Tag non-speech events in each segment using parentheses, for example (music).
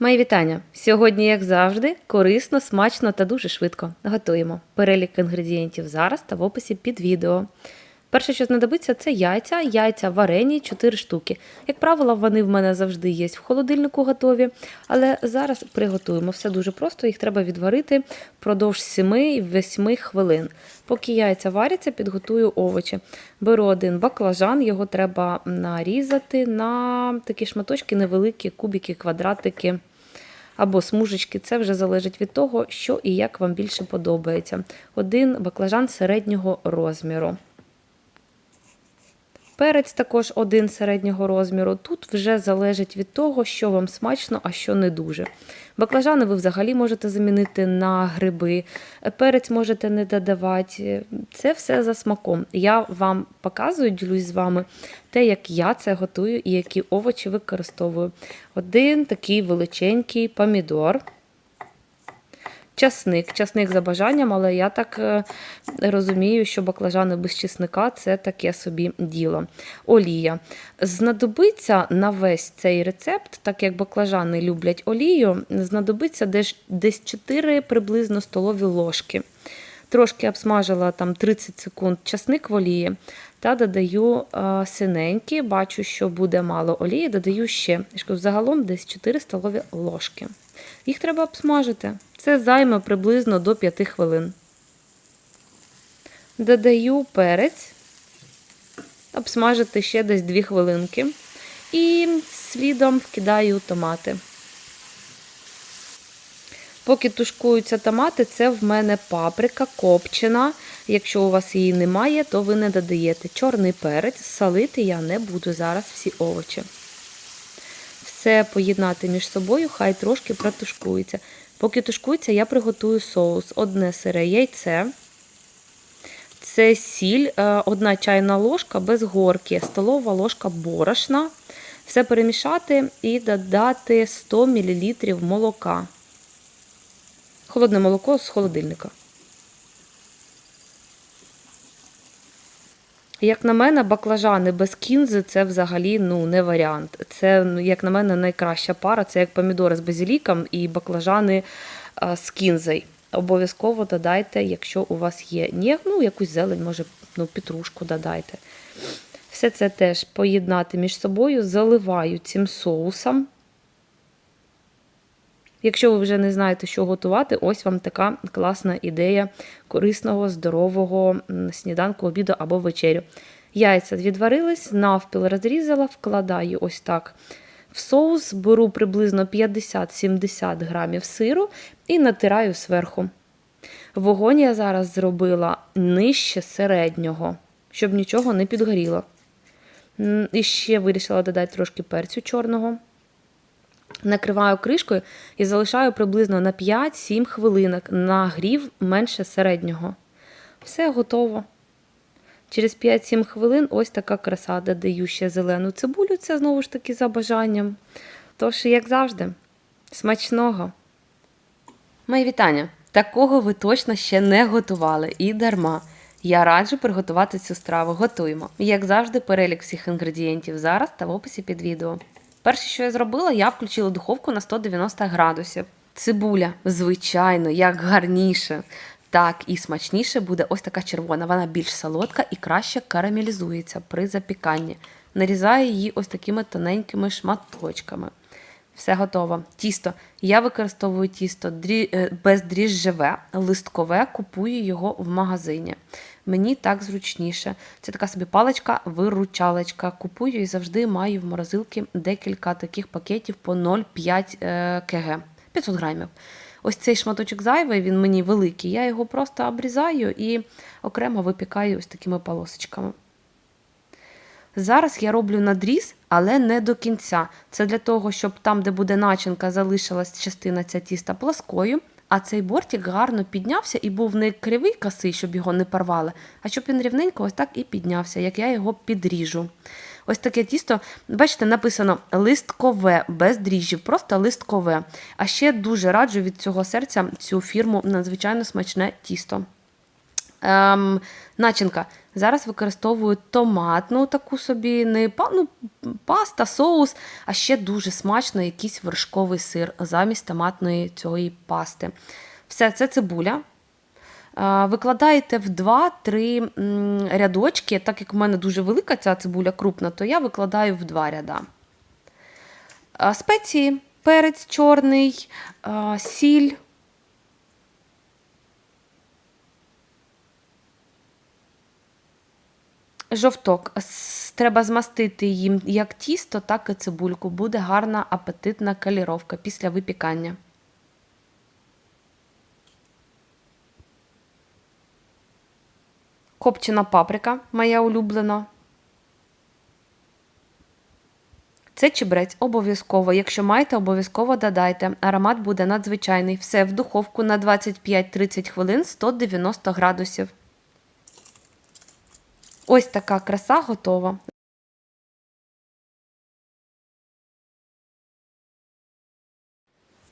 Мої вітання! Сьогодні, як завжди, корисно, смачно та дуже швидко готуємо. Перелік інгредієнтів зараз та в описі під відео. Перше, що знадобиться, це яйця, яйця варені 4 штуки. Як правило, вони в мене завжди є в холодильнику готові, але зараз приготуємо все дуже просто, їх треба відварити впродовж 7-8 хвилин. Поки яйця варяться, підготую овочі. Беру один баклажан, його треба нарізати на такі шматочки невеликі, кубики, квадратики або смужечки. Це вже залежить від того, що і як вам більше подобається. Один баклажан середнього розміру. Перець також один середнього розміру. Тут вже залежить від того, що вам смачно, а що не дуже. Баклажани ви взагалі можете замінити на гриби, перець можете не додавати. Це все за смаком. Я вам показую, ділюсь з вами те, як я це готую і які овочі використовую. Один такий величенький помідор. Часник, часник за бажанням, але я так е, розумію, що баклажани без чесника це таке собі діло. Олія. Знадобиться на весь цей рецепт, так як баклажани люблять олію, знадобиться десь, десь 4 приблизно столові ложки. Трошки обсмажила там 30 секунд часник в олії та додаю е, синенькі, бачу, що буде мало олії, додаю ще. Загалом десь 4 столові ложки. Їх треба обсмажити. Це займе приблизно до 5 хвилин. Додаю перець, обсмажити ще десь 2 хвилинки. І слідом вкидаю томати. Поки тушкуються томати, це в мене паприка копчена. Якщо у вас її немає, то ви не додаєте чорний перець, солити я не буду зараз всі овочі. Все поєднати між собою, хай трошки протушкується. Поки тушкується, я приготую соус. Одне сире яйце. Це сіль, е, одна чайна ложка без горки, столова ложка борошна. Все перемішати і додати 100 мл молока. Холодне молоко з холодильника. Як на мене, баклажани без кінзи це взагалі ну, не варіант. Це, ну, як на мене, найкраща пара. Це як помідори з базиліком і баклажани з кінзою. Обов'язково додайте, якщо у вас є. Ні, ну, якусь зелень, може, ну, петрушку додайте. Все це теж поєднати між собою, заливаю цим соусом. Якщо ви вже не знаєте, що готувати, ось вам така класна ідея корисного, здорового сніданку, обіду або вечерю. Яйця відварились, навпіл розрізала, вкладаю ось так в соус, беру приблизно 50-70 грамів сиру і натираю зверху. Вогонь я зараз зробила нижче середнього, щоб нічого не підгоріло. І ще вирішила додати трошки перцю чорного. Накриваю кришкою і залишаю приблизно на 5-7 хвилинок нагрів менше середнього. Все готово. Через 5-7 хвилин ось така краса додаю ще зелену цибулю, це знову ж таки за бажанням. Тож, як завжди, смачного. Мої вітання! Такого ви точно ще не готували і дарма. Я раджу приготувати цю страву. Готуємо. Як завжди, перелік всіх інгредієнтів зараз та в описі під відео. Перше, що я зробила, я включила духовку на 190 градусів. Цибуля, звичайно, як гарніше, так і смачніше буде ось така червона. Вона більш солодка і краще карамелізується при запіканні. Нарізаю її ось такими тоненькими шматочками. Все готово. Тісто. Я використовую тісто бездріжджеве, листкове, купую його в магазині. Мені так зручніше. Це така собі паличка-виручалочка. Купую і завжди маю в морозилці декілька таких пакетів по 0,5 кг 500 грамів. Ось цей шматочок зайвий, він мені великий. Я його просто обрізаю і окремо випікаю ось такими полосочками. Зараз я роблю надріз, але не до кінця. Це для того, щоб там, де буде начинка, залишилась частина ця тіста плоскою, а цей бортик гарно піднявся і був не кривий косий, щоб його не порвали, а щоб він рівненько ось так і піднявся, як я його підріжу. Ось таке тісто, бачите, написано листкове, без дріжджів, просто листкове. А ще дуже раджу від цього серця цю фірму надзвичайно смачне тісто. Ем, начинка. Зараз використовую томатну таку собі, не ну, паста, соус, а ще дуже смачно якийсь вершковий сир замість томатної цієї пасти. Все, це цибуля. Е, Викладаєте в 2-3 рядочки, так як в мене дуже велика ця цибуля крупна, то я викладаю в два ряда. Е, Спеції, перець чорний, е, сіль. Жовток. Треба змастити їм як тісто, так і цибульку. Буде гарна апетитна каліровка після випікання. Копчена паприка, моя улюблена. Це чебрець обов'язково. Якщо маєте, обов'язково додайте. Аромат буде надзвичайний. Все в духовку на 25-30 хвилин 190 градусів. Ось така краса готова.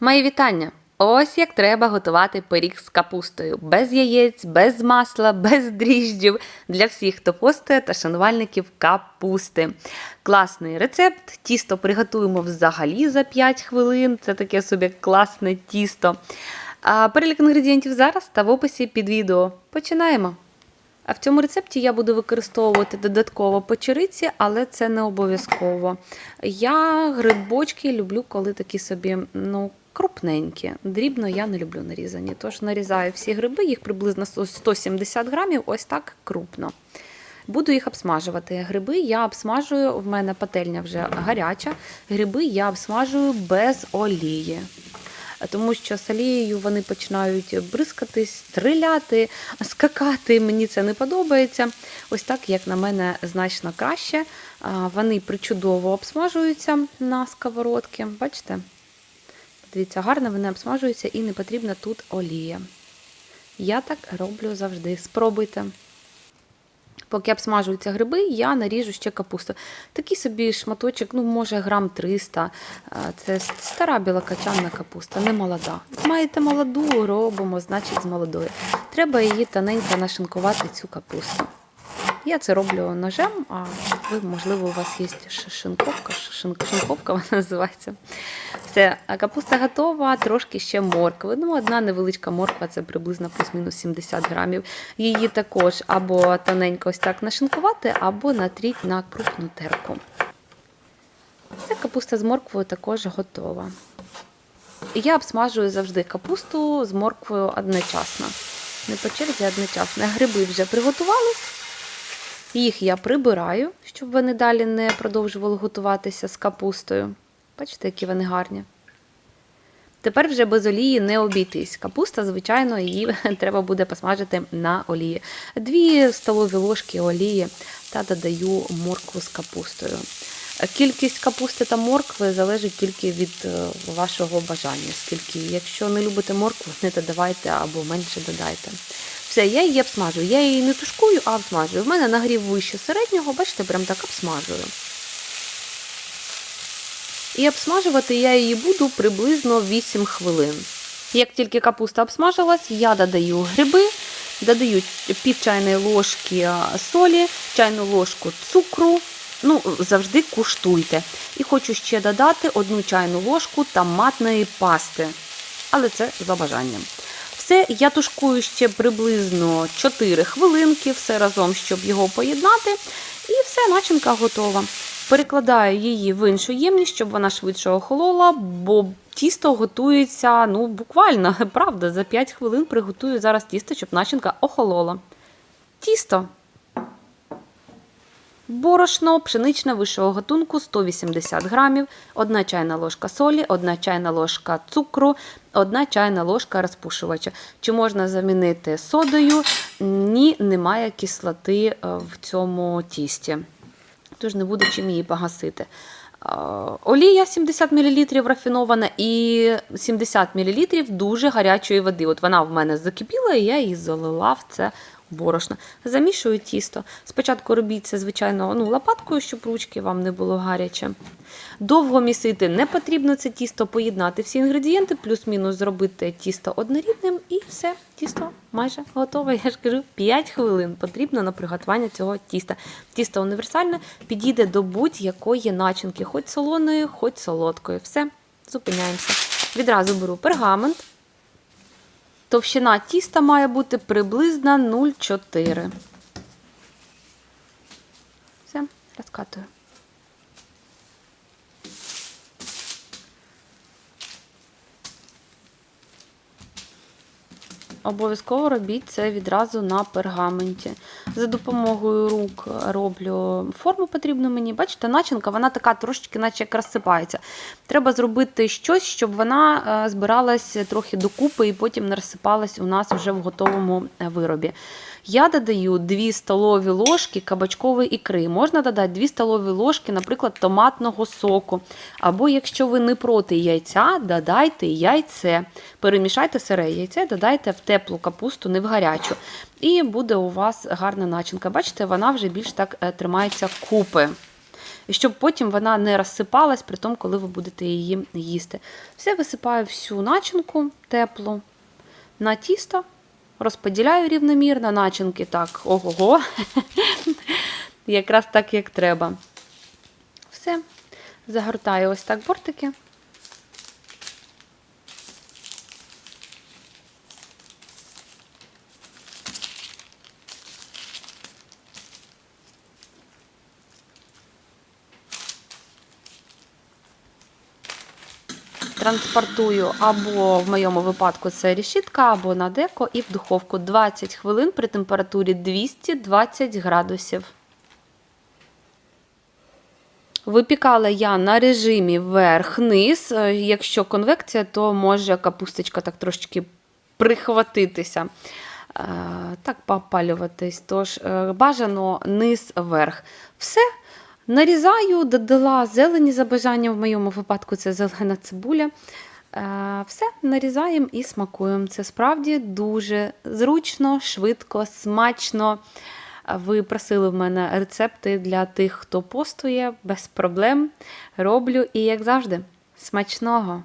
Мої вітання! Ось як треба готувати пиріг з капустою. Без яєць, без масла, (laughs) без дріжджів для всіх, хто постує та шанувальників капусти. Класний рецепт. Тісто приготуємо взагалі за 5 хвилин. Це таке собі класне тісто. А перелік інгредієнтів зараз та в описі під відео. Починаємо. А в цьому рецепті я буду використовувати додатково печериці, але це не обов'язково. Я грибочки люблю, коли такі собі ну, крупненькі. Дрібно я не люблю нарізані. Тож нарізаю всі гриби, їх приблизно 170 грамів, ось так крупно. Буду їх обсмажувати. Гриби я обсмажую, в мене пательня вже гаряча. Гриби я обсмажую без олії. Тому що з олією вони починають бризкатись, стріляти, скакати. Мені це не подобається. Ось так, як на мене, значно краще. Вони причудово обсмажуються на сковородці. Бачите? Дивіться, гарно вони обсмажуються і не потрібна тут олія. Я так роблю завжди. Спробуйте. Поки обсмажуються гриби, я наріжу ще капусту. Такий собі шматочок, ну, може, грам 300. Це стара білокачанна капуста, не молода. Маєте молоду, робимо, значить, з молодою. Треба її тоненько нашинкувати, цю капусту. Я це роблю ножем, а ви, можливо, у вас є шинковка, шин- (laughs) шинковка вона називається. Все, капуста готова, трошки ще моркви. Ну, одна невеличка морква, це приблизно плюс-мінус 70 грамів. Її також або тоненько ось так нашинкувати, або натріть на крупну терку. Все, капуста з морквою також готова. Я обсмажую завжди капусту з морквою одночасно. Не по черзі, а одночасно. Гриби вже приготувались. Їх я прибираю, щоб вони далі не продовжували готуватися з капустою. Бачите, які вони гарні. Тепер вже без олії не обійтись. Капуста, звичайно, її (laughs) треба буде посмажити на олії. Дві столові ложки олії та додаю моркву з капустою. Кількість капусти та моркви залежить тільки від е, вашого бажання. Скільки, якщо не любите моркву, не додавайте або менше додайте. Все, я її обсмажую. Я її не тушкую, а обсмажую. В мене нагрів вище середнього, бачите, прям так обсмажую. І обсмажувати я її буду приблизно 8 хвилин. Як тільки капуста обсмажилась, я додаю гриби, додаю пів чайної ложки солі, чайну ложку цукру. Ну, завжди куштуйте. І хочу ще додати одну чайну ложку томатної пасти. Але це за бажанням. Все, я тушкую ще приблизно 4 хвилинки, все разом, щоб його поєднати. І все, начинка готова. Перекладаю її в іншу ємність, щоб вона швидше охолола, бо тісто готується ну, буквально, (laughs) правда, за 5 хвилин приготую зараз тісто, щоб начинка охолола. Тісто. Борошно пшеничне вищого гатунку 180 грамів, 1 чайна ложка солі, 1 чайна ложка цукру, 1 чайна ложка розпушувача. Чи можна замінити содою? Ні, немає кислоти е, в цьому тісті. Тож не буде чим її погасити. Е, Олія 70 мл рафінована і 70 мл дуже гарячої води. От вона в мене закипіла, і я її залила в це борошна. Замішую тісто. Спочатку робіть це, звичайно, ну, лопаткою, щоб ручки вам не було гаряче. Довго місити не потрібно це тісто поєднати всі інгредієнти, плюс-мінус зробити тісто однорідним, і все, тісто майже готове. Я ж кажу, 5 хвилин потрібно на приготування цього тіста. Тісто універсальне, підійде до будь-якої начинки, хоч солоної, хоч солодкої. Все, зупиняємося. Відразу беру пергамент. Товщина тіста має бути приблизно 0,4. Все, розкатую. Обов'язково робіть це відразу на пергаменті. За допомогою рук роблю форму потрібну мені. Бачите, начинка вона така трошечки, наче як розсипається. Треба зробити щось, щоб вона е, збиралась трохи докупи і потім не розсипалась у нас вже в готовому е, виробі. Я додаю 2 столові ложки кабачкової ікри. Можна додати 2 столові ложки, наприклад, томатного соку. Або, якщо ви не проти яйця, додайте яйце. Перемішайте сире яйце, додайте в теплу капусту, не в гарячу. І буде у вас гарна начинка. Бачите, вона вже більш так е, тримається купи. І щоб потім вона не розсипалась, при тому, коли ви будете її їсти. Все висипаю всю начинку теплу на тісто. Розподіляю рівномірно начинки так, ого-го. (laughs) Якраз так, як треба. Все. Загортаю ось так бортики. Транспортую або в моєму випадку це рішітка, або на деко, і в духовку 20 хвилин при температурі 220 градусів. Випікала я на режимі верх-низ. Е, Якщо конвекція, то може капусточка так трошечки прихватитися, е, так попалюватись. Тож е, бажано низ-верх. Все. Нарізаю, додала зелені за бажанням, в моєму випадку це зелена цибуля. Е, Все, нарізаємо і смакуємо. Це справді дуже зручно, швидко, смачно. Ви просили в мене рецепти для тих, хто постує, без проблем. Роблю і, як завжди, смачного!